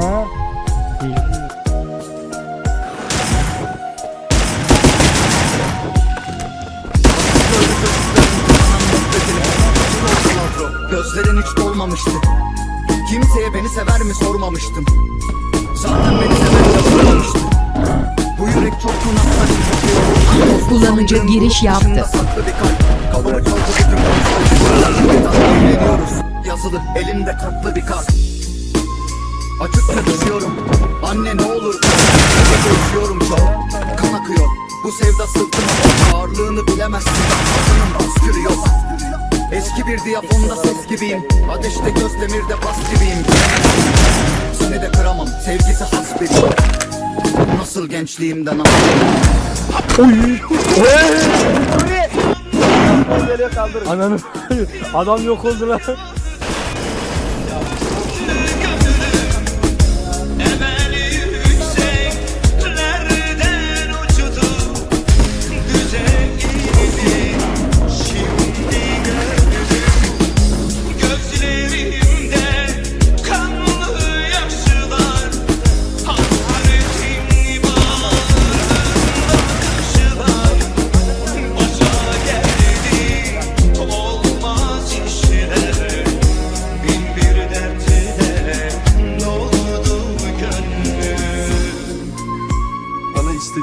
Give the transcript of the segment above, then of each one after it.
Ha? Gözlerin hiç dolmamıştı Kimseye beni sever mi sormamıştım Zaten beni de sormamıştı Bu yürek çok kunaktan Kullanıcı giriş yaptı. saklı bir kalp. Bütün Yazılı elimde tatlı bir kart Açıkça düşüyorum Anne ne olur. Görüşüyorum çok Kan akıyor. Bu sevda sırtıma Ağırlığını bilemezsin bir diyafonda ses gibiyim. Ateşte göz demirde bas gibiyim. Seni de kıramam Sevgisi has bir Nasıl gençliğimden ama Ananı adam yok oldu lan.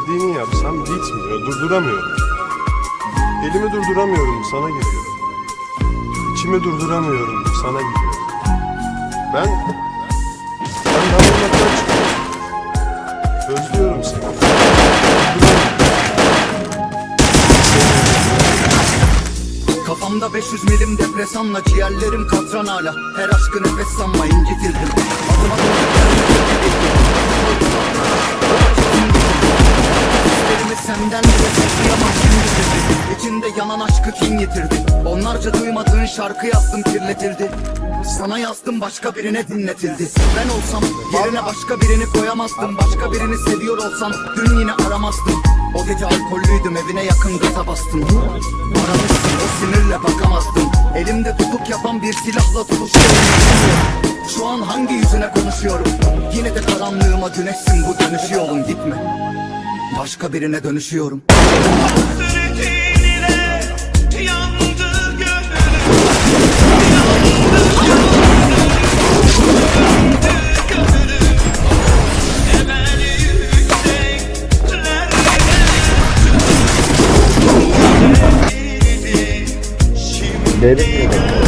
İstediğini yapsam bitmiyor, durduramıyorum. Elimi durduramıyorum, sana geliyor. İçimi durduramıyorum, sana gidiyor. Ben... Ben damlamaktan çıkıyorum. Özlüyorum seni. Kafamda 500 milim depresanla Ciğerlerim katran hala Her aşkı nefes sanma incitildim Adım adım yanan aşkı kim yitirdi? Onlarca duymadığın şarkı yazdım kirletildi. Sana yazdım başka birine dinletildi. Ben olsam yerine başka birini koyamazdım. Başka birini seviyor olsam dün yine aramazdım. O gece alkollüydüm evine yakın gaza bastım. Aramışsın o sinirle bakamazdım. Elimde tutuk yapan bir silahla tutuşuyorum. Şu an hangi yüzüne konuşuyorum? Yine de karanlığıma güneşsin bu dönüş yolun gitme. Başka birine dönüşüyorum David Newman.